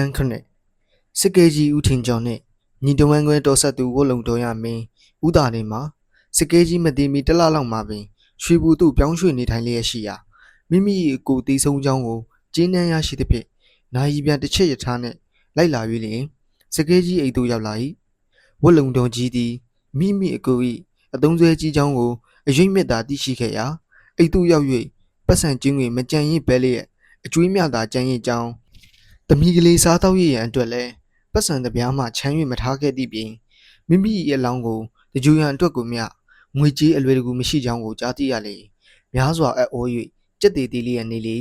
န်းခနဲ့စကေကြီးဦးထင်ကျော်နဲ့ညီတဝမ်းခွဲတော်ဆက်သူဝတ်လုံတော်ရမင်းဦးတာနေမှာစကေကြီးမတည်မီတစ်လလောက်မှာပင်ရွှေဘူသူပြောင်းရွှေ့နေထိုင်လျက်ရှိရာမိမိ၏ကိုယ်တီးဆုံးကြောင်းကိုကျင်းနှန်းရရှိသဖြင့်နိုင်ရီပြန်တစ်ချက်ရထားနဲ့လိုက်လာ၍လျင်စကေကြီးအိမ်သို့ရောက်လာ၏ဝတ်လုံတော်ကြီးသည်မိမိအကို၏အသုံးဆွဲကြီးကြောင်းကိုအရိပ်မြက်သာသိရှိခဲ့ရာအိမ်သို့ရောက်၍ပတ်စံကျင်းတွင်မကြံရစ်ပဲလျက်အကျွေးမြသာကြံရစ်ကြောင်း တမီကလေးစားတော့ရရန်အတွက်လဲပတ်စံတပြားမှချမ်း၍မထားခဲ့သည့်ပြင်မိမိ၏အလောင်းကိုတကြူရန်အတွက်ကိုမျှငွေကြေးအလွယ်တကူမရှိကြောင်းကိုကြားသိရလေများစွာအံ့ဩ၍ကြက်သေးသေးလေးရနေလေ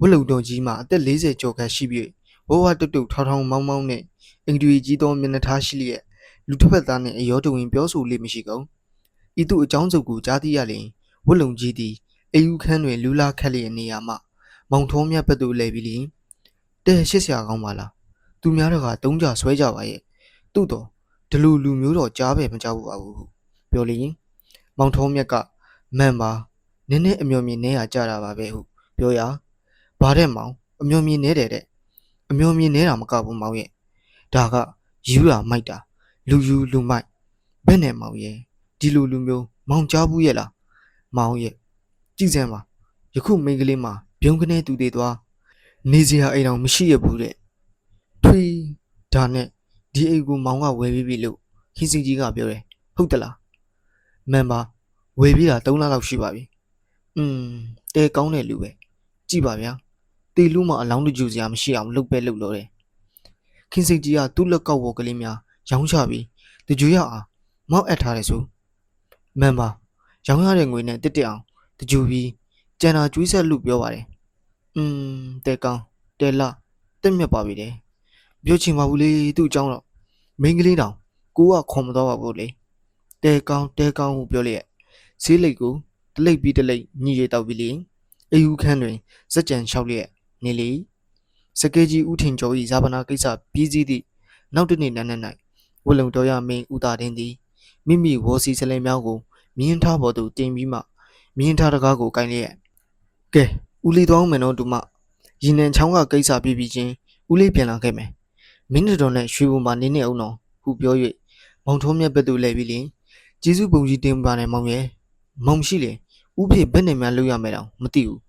ဝတ်လုံတော်ကြီးမှအသက်40ကျော်ခန့်ရှိပြီးဘဝတုတ်တုတ်ထောင်ထောင်မောင်းမောင်းနဲ့အင်္ဂရီကြီးသောမျက်နှာထားရှိလျက်လူတစ်ဖက်သားနှင့်အယောတဝင်ပြောဆိုလေးမရှိကုန်ဤသို့အကြောင်းစုပ်ကိုကြားသိရလျင်ဝတ်လုံကြီးသည်အေယူခန်းတွင်လူလာခက်လျက်နေရာမှမောင်ထုံးမြတ်ဘက်သို့လဲပြီးလျင် တဲ့ရှစ်ဆရာကောင်းပါလားသူများတော့ကတုံးကြဆွဲကြပါရဲ့သူ့တော့ဒီလူလူမျိုးတော့ကြားပဲမကြောက်ဘူးပါဘူးဟုပြောလျင်မောင်ထုံးမြတ်ကမှန်ပါနည်းနည်းအမျော်မြင်နေရကြတာပါပဲဟုပြောရာဘာတဲ့မောင်အမျော်မြင်နေတယ်တဲ့အမျော်မြင်နေတာမကဘူးမောင်ရဲ့ဒါကယူတာမိုက်တာလူယူလူမိုက်ဘယ်နဲ့မောင်ရဲ့ဒီလူလူမျိုးမောင်ကြားဘူးရဲ့လားမောင်ရဲ့ကြည့်စမ်းပါယခုမိန်းကလေးမှာပြုံးကနေတူသေးသွား နေစရာအိမ်တော်မရှိရဘူးတဲ့ထွေးဒါနဲ့ဒီအိမ်ကိုမောင်ကဝယ်ပြီးပြီလို့ခင်းစင်ကြီးကပြောတယ်ဟုတ်တလားမန်ပါဝယ်ပြီးတာ3လလောက်ရှိပါပြီอืมတဲကောင်းတဲ့လူပဲကြည့်ပါဗျာတေလူမှအလောင်းတကြူစရာမရှိအောင်လုပ်ပဲလုပ်လို့တယ်ခင်းစင်ကြီးကသူ့လက်ကောက်ဝေါ်ကလေးများရောင်းချပြီးတကြူရအောင်မောက်အပ်ထားတယ်ဆိုမန်ပါရောင်းရတဲ့ငွေနဲ့တစ်တက်အောင်တကြူပြီးကျန်တာကျွေးဆက်လို့ပြောပါတယ် อืมတဲကောင်းတဲလာတက်မြတ်ပါပြီလေပြောချင်ပါဘူးလေသူ့အကြောင်းတော့မိန်းကလေးတောင်ကိုကခေါ်မတော့ပါဘူးလေတဲကောင်းတဲကောင်းဟုပြောလျက်ဈေးလိတ်ကိုတလိတ်ပြီးတလိတ်ညီရတောက်ပြီးလေအေယူခန်းတွင်စက်ကြံလျှောက်လျက်နေလေစကေကြီးဦးထင်ကျော်၏ဇာပနာကိစ္စပြီးစည်းသည့်နောက်တစ်နေ့နန်းနန်း၌ဝလုံတော်ရမင်းဦးတာတင်းသည်မိမိဝေါ်စီစလဲများကိုမြင်းထားပေါ်သို့တင်ပြီးမှမြင်းထားတကားကိုကိုင်းလျက်ကဲ ဦးလေးသွားအောင်မယ်နော်တူမရင်နံချောင်းကကိစ္စပြီးပြီးချင်းဦးလေးပြန်လာခဲ့မယ်မင်းတို့တော်နဲ့ရွှေဘုံမှာနေနေအောင်နော်ဟုပြော၍မောင်ထုံးမြတ်ဘက်သို့လဲပြီးလင်ကျေးဇူးပုံကြီးတင်ပါနဲ့မောင်ရဲ့မောင်ရှိလေဥဖေဘယ်နဲ့မှလုပ်ရမယ်တော့မသိဘူး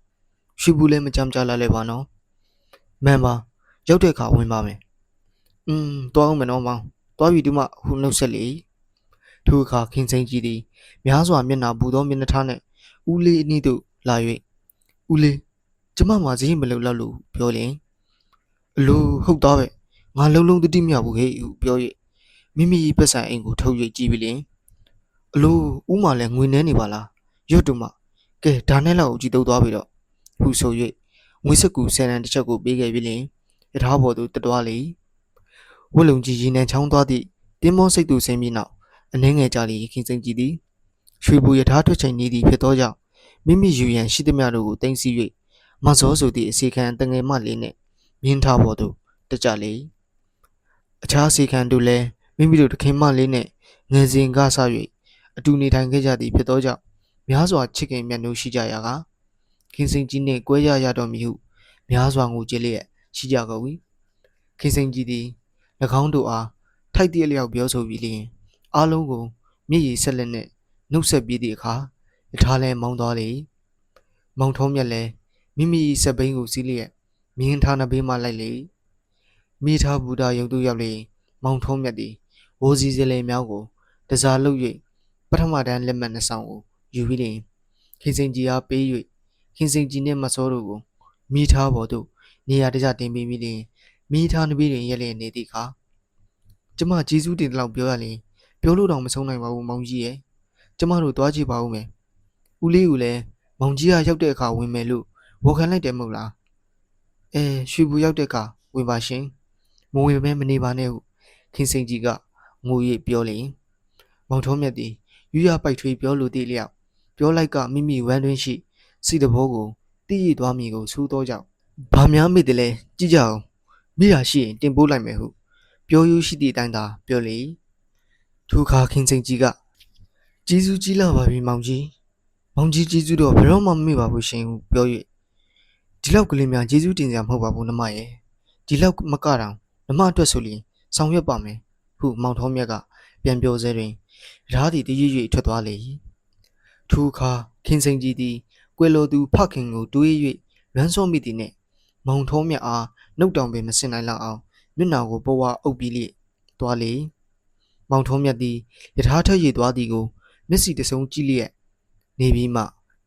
ရွှေဘူးလည်းမကြမ်းကြလာလဲပါနော်မှန်ပါရောက်တဲ့အခါဝင်ပါမယ်อืมသွားအောင်မယ်နော်မောင်သွားပြီတူမဟုနှုတ်ဆက်လေထိုအခါခင်စိန်ကြီးသည်များစွာမျက်နှာပူသောမျက်နှာထားနဲ့ဦးလေးအနည်းသို့လာ၍ဦးလေး ကျမမှာဈေးမလုံလောက်လို့ပြောရင်အလိုဟုတ်သားပဲငါလုံးလုံးတတိမရဘူးဟဲ့ဟုပြော၍မိမိ၏ပတ်စံအိမ်ကိုထုတ်၍ကြည့်ပြီးလင်အလိုဥမာလည်းငွေနှဲနေပါလားရွတ်တူမကဲဒါနဲ့လောက်ကြည့်တော့သွားပြီတော့ဟုဆို၍ငွေစက်ကူဆယ်တန်တစ်ချက်ကိုပေးခဲ့ပြီးလင်ရထားပေါ်သို့တက်သွားလေဝက်လုံကြီးရေနံချောင်းသွားသည့်တင်းမောစိတ်သူဆင်းပြီးနောက်အနှဲငယ်ကြလေခင်စိန်ကြည့်သည်ရွှေဘူရထားထွက်ချိန်နေသည်ဖြစ်သောကြောင့်မိမိယူရန်ရှိသမျှတို့ကိုတင်စီ၍ မစောဆိုသည့်အစီခံတငယ်မလေးနှင့်မြင်းထားပေါ်သို့တက်ကြလေအခြားအစီခံတို့လည်းမိမိတို့တခင်မလေးနှင့်ငယ်စဉ်ကဆ၍အတူနေထိုင်ခဲ့ကြသည်ဖြစ်သောကြောင့်များစွာချစ်ခင်မြတ်နိုးရှိကြရာကခင်စိန်ကြီးနှင့်ကွဲရရတော်မူဟုများစွာငိုကြည်လျက်ရှိကြကုန်၏ခင်စိန်ကြီးသည်၎င်းတို့အားထိုက်တည့်လျောက်ပြောဆိုပြီးလျှင်အားလုံးကိုမျက်ရည်ဆက်လက်နှင့်နှုတ်ဆက်ပြီးသည့်အခါယထာလဲမောင်းသွားလေမောင်ထုံးမြက်လဲ မိမိစက်ဘိန်းကိုစီးလျက်မြင်းထားနှဘေးမှလိုက်လေမိထားဘူတာရုံသူရောက်လေမောင်ထုံးမြက်သည်ဝိုးစည်းစလဲများကိုတစားလုပ်၍ပထမတန်းလက်မှတ်နှစ်ဆောင်ကိုယူပြီးလျင်ခင်စိန်ကြီးအားပေး၍ခင်စိန်ကြီးနှင့်မစောတို့ကိုမိထားပေါ်သို့နေရာတကျတင်ပေးပြီးလျင်မိထားနှဘေးတွင်ရက်လျက်နေသည့်အခါကျမဂျေစုတင်တလောက်ပြောရရင်ပြောလို့တော့မဆုံးနိုင်ပါဘူးမောင်ကြီးရဲ့ကျမတို့သွားကြည့်ပါဦးမယ်ဦးလေးကိုလည်းမောင်ကြီးကရောက်တဲ့အခါဝင်မယ်လို့ ဝန်ခံလိုက်တယ်မဟုတ်လားအဲရွှေဘူရောက်တဲ့အခါဝင်ပါရှင်မဝင်မဲမနေပါနဲ့ဟုခင်စိန်ကြီးကငို၍ပြောလေမောင်ထုံးမြတ်သည်ယူရပိုက်ထွေးပြောလိုသည့်လျောက်ပြောလိုက်ကမိမိဝမ်းတွင်းရှိစီတဘောကိုတည်ရသွားမည်ကိုစူးသောကြောင့်ဘာများမိတယ်လဲကြည့်ကြအောင်မိတာရှိရင်တင်ပို့လိုက်မယ်ဟုပြောယူရှိသည့်အတိုင်းသာပြောလေထိုအခါခင်စိန်ကြီးကကျေးဇူးကြီးလာပါပြီမောင်ကြီးမောင်ကြီးကျေးဇူးတော့ဘယ်တော့မှမမေ့ပါဘူးရှင်ဟုပြော၍ ဒီလောက်ကလေးများကျေးဇူးတင်စရာမဟုတ်ပါဘူးနှမရဲ့ဒီလောက်မကတော့ဓမ္မအတွက်ဆိုရင်ဆောင်ရွက်ပါမယ်ဟုမောင်ထောမြတ်ကပြန်ပြောစဲတွင်ရထားသည်တရွေ့ရွေ့ထွက်သွားလေ၏ထိုအခါခင်စိန်ကြီးသည်ကွယ်လိုသူဖခင်ကိုတွေး၍လွမ်းစောမိသည်နှင့်မောင်ထောမြတ်အားနှုတ်တောင်ပင်မစင်နိုင်လောက်အောင်မျက်နှာကိုပေါ်ဝအုပ်ပြီးလျက်သွားလေ၏မောင်ထောမြတ်သည်ယထာထက်ရည်သွားသည်ကိုမျက်စိတစ်စုံကြည့်လျက်နေပြီးမှ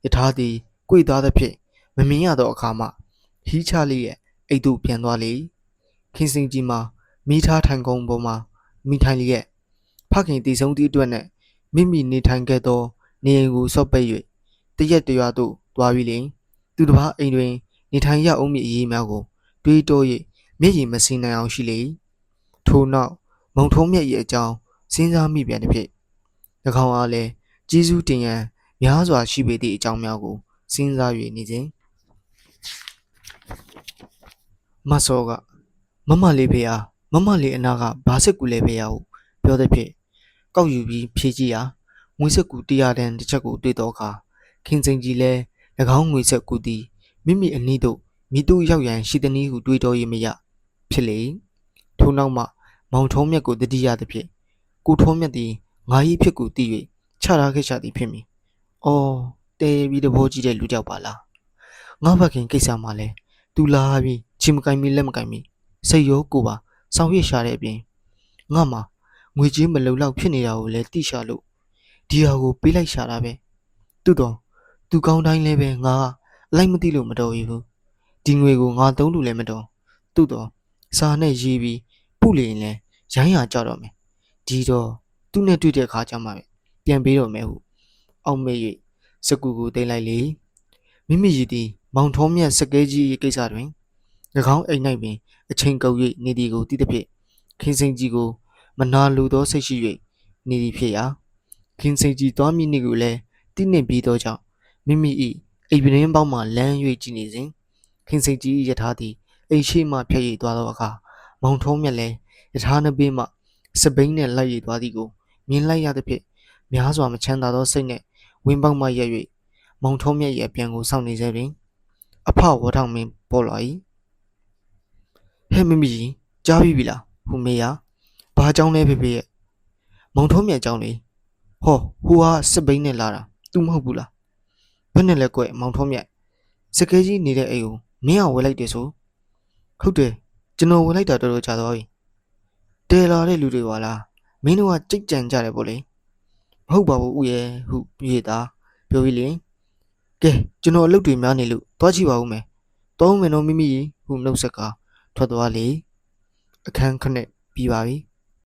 ယထာသည်ကြွေသားသဖြင့် မမြင်ရသောအခါမှဟီးချလျက်အိတ်သို့ပြန်သွားလေ၏ခင်စိန်ကြီးမှာမိထားထိုင်ကုန်းပေါ်မှာမိထိုင်လျက်ဖခင်တည်ဆုံးသည့်အတွက်နဲ့မိမိနေထိုင်ခဲ့သော နေအိမ်ကိုဆော့ပိတ်၍တရက်တရွာသို့သွားပြီးလျှင်သူတစ်ပါးအိမ်တွင် နေထိုင်ရအောင်မည်အရေးများကိုတွေးတော၍မျက်ရည်မစင်နိုင်အောင်ရှိလေ၏ထို့နောက်မုံထုံးမြက်၏အကြောင်းစဉ်းစားမိပြန်သည်ဖြင့်၎င်းအားလည်းကျေးဇူးတင်ရန်များစွာရှိပေသည့်အကြောင်းများကိုစဉ်းစား၍နေခြင်း မဆောကမမလေးဖေအားမမလေးအနာကဘာစစ်ကူလဲဖေရဟုပြောသည်ဖြင့်ကောက်ယူပြီးဖြေကြည့်ရာငွေဆက်ကူတရားတန်းတစ်ချက်ကိုတွေ့တော့အခါခင်စိန်ကြီးလဲ၎င်းငွေဆက်ကူသည်မိမိအနည်းသို့မိသူရောက်ရန်ရှိသည်နည်းဟုတွေးတော်ရမရဖြစ်လေ၏ထို့နောက်မှမောင်ထုံးမြတ်ကိုတတိယသည်ဖြင့်ကိုထုံးမြတ်သည်ငါ၏ဖြစ်ကိုသိ၍ချထားခဲ့ချသည်ဖြစ်မည်။အော်တဲပြီးတဘောကြီးတဲ့လူကြောက်ပါလား။ငါဘခင်ကိစ္စမှလဲသူလာပြီး ချီမကင်မီလက်မကင်မီစိတ်ရောကိုယ်ပါဆောင်ရွက်ရှာတဲ့အပြင်ငါမှငွေကြေးမလုံလောက်ဖြစ်နေတာကိုလည်းသိရှာလို့ဒီဟာကိုပေးလိုက်ရှာတာပဲ။သူတော့သူကောင်းတိုင်းလည်းပဲငါအလိုက်မသိလို့မတော်ဘူး။ဒီငွေကိုငါသုံးလို့လည်းမတော်။သူတော့စာနဲ့ရေးပြီးပုလင်လဲရိုင်းရကြတော့မယ်။ဒီတော့သူ့နဲ့တွေ့တဲ့အခါကျမှပဲပြန်ပေးတော့မယ်ဟုအောက်မေ့၍စကူကိုတင်လိုက်လေမိမိရည်သည်မောင်ထုံးမြတ်စကဲကြီး၏ကိစ္စတွင်၎ င်းအိမ်၌ပင်အချိန်ကုန်၍နေသည်ကိုသိသဖြင့်ခင်စိန်ကြီးကိုမနာလိုသောစိတ်ရှိ၍နေသည်ဖြစ်ရာခင်စိန်ကြီးသွားမိနေကိုလည်းတိနှင့်ပြီးသောကြောင့်မိမိ၏အိမ်ပင်ပေါက်မှလမ်း၍ကြည့်နေစဉ်ခင်စိန်ကြီး၏ယထာသည်အိမ်ရှိမှဖြတ်ရည်သွားသောအခါမောင်ထုံးမြတ်လည်းယထာနှစ်ဘေးမှစပိန်နှင့်လိုက်ရည်သွားသည်ကိုမြင်လိုက်ရသဖြင့်များစွာမချမ်းသာသောစိတ်နှင့်ဝင်းပေါက်မှရက်၍မောင်ထုံးမြတ်၏အပြန်ကိုစောင့်နေစေတွင်အဖဝထောင်မင်းပေါ်လာ၏ ဟဲ့မိမိကြီးကြားပြီပြီလားဟူမေယာဘာကြောင်းလဲဖေဖေရဲ့မောင်ထုံးမြတ်ကြောင်းလေဟောဟိုဟာစစ်ပိန်းနဲ့လာတာ तू မဟုတ်ဘူးလားဘယ်နဲ့လဲကွမောင်ထုံးမြတ်စကဲကြီးနေတဲ့အိမ်ကိုမင်းအောင်ဝယ်လိုက်တယ်ဆိုဟုတ်တယ်ကျွန်တော်ဝယ်လိုက်တာတော်တော်ကြာသွားပြီတဲလာတဲ့လူတွေပါလားမင်းတို့ကကြိတ်ကြံကြတယ်ပေါ့လေမဟုတ်ပါဘူးဦးရဲ့ဟုပြေတာပြောပြီးလင်ကဲကျွန်တော်အလုပ်တွေများနေလို့သွားကြည့်ပါဦးမယ်တောင်းမယ်နော်မိမိဟုနှုတ်ဆက်က ထွက်သွားလေအခန်းခနဲ့ပြီးပါပြီ